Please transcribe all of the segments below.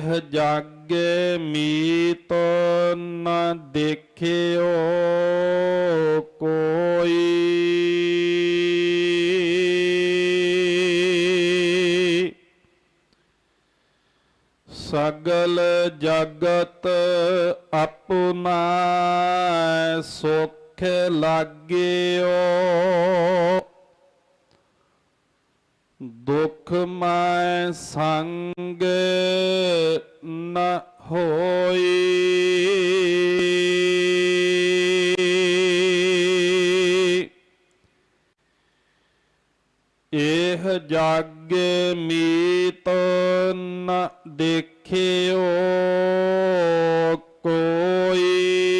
ਇਹ ਜਾਗੇ ਮੀਤ ਨ ਦੇਖਿਓ ਕੋਈ। ਸਗਲ ਜਗਤ ਆਪਣਾ ਸੁਖ ਲਾਗਿਓ। ਦੁਖ ਮੈਂ ਸੰਗ ਨ ਹੋਈ। ਇਹ ਜਾਗੇ ਮੀਤ ਨ ਦੇਖਿਓ ਕੋਈ।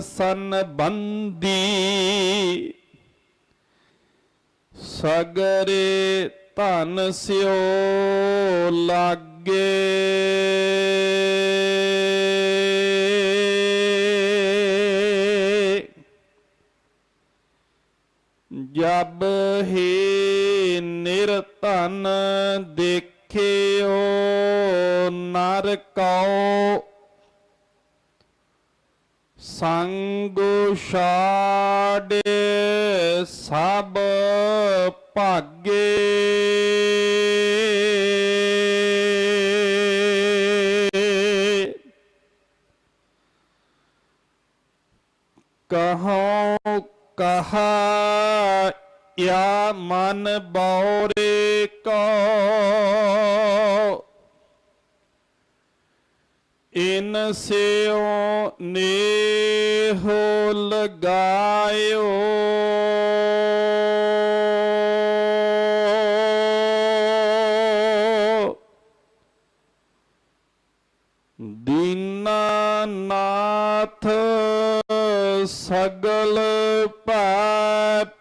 ਸਨ ਬੰਦੀ ਸਗਰੇ ਧਨ ਸਿਓ ਲਾਗੇ। ਜਬ ਹੀ ਨਿਰਧਨ ਦੇਖਿਓ ਨਰ ਕਉ ਸੰਗ ਛਾੜੇ ਸਭ ਭਾਗੇ। ਕਹਉ ਕਹਾ ਯਾ ਮਨ ਬੌਰੇ ਕੋ මනසයෝ නේහොල්ල ගායෝ දින්නනාථ සගල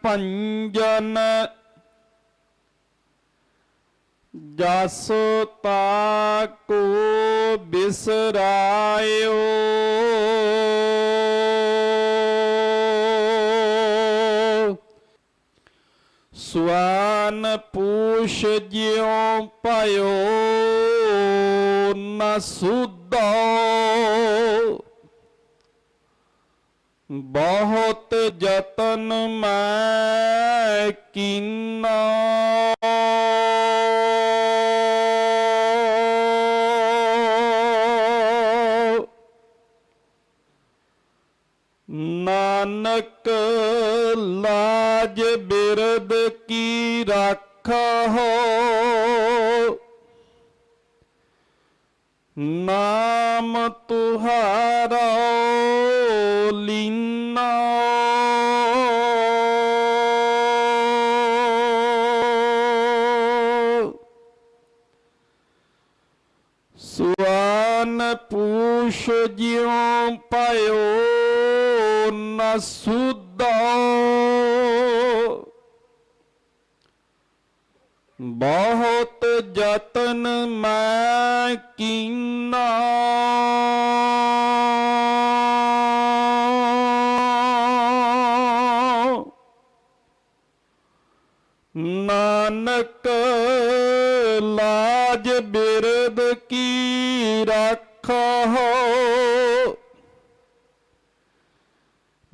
පංජන ਪੈ ਭੰਜਨ ਜਸ ਤਾਕੋ ਬਿਸਰਾਇਓ। ਸਵਾਨ ਪੂਛ ਜਿਉ ਭਇਓ, ਨ ਸੁਧੋ। ਬਹੁਤ ਯਤਨ ਮੈਂ ਕੀਨਾ। ਨਾਨਕ ਲਾਜ ਬਿਰਦ ਕੀ ਰਾਖਾ ਨਾਮ ਤੁਹਾਰਾ ਲੀਨਾ। ਸੁਆਨ ਪੂਛ ਜਿਉ ਪਾਇਓ ਨ ਸੁਧੋ। ਬਹੁਤ ਯਤਨ ਮੈਂ ਕੀਨਾ। ਨਾਨਕ ਲਾਜ ਬਿਰਦ ਕੀ ਰੱਖੋ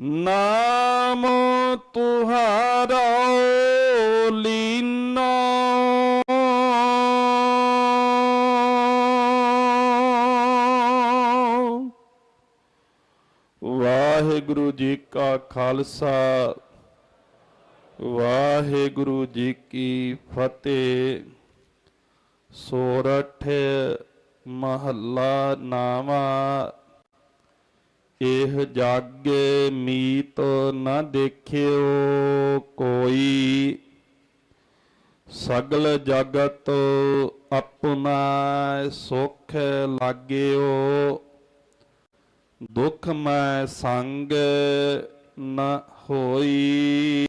ਨਾਮ ਤੁਹਾਰਾ ਲੀਨਾ। ਵਾਹਿਗੁਰੂ ਜੀ ਕਾ ਖਾਲਸਾ ਵਾਹਿਗੁਰੂ ਜੀ ਕੀ ਫਤਿਹ। ਸੋਰਠ ਮਹੱਲਾ ਨਾਵਾ। ਇਹ ਜਾਗੇ ਮੀਤ ਨਾ ਦੇਖਿਓ ਕੋਈ। ਸਗਲ ਜਗਤ ਆਪਣਾ ਸੁਖ ਲਾਗਿਓ। ਦੁਖ ਮੈਂ ਸੰਗ ਨ ਹੋਈ।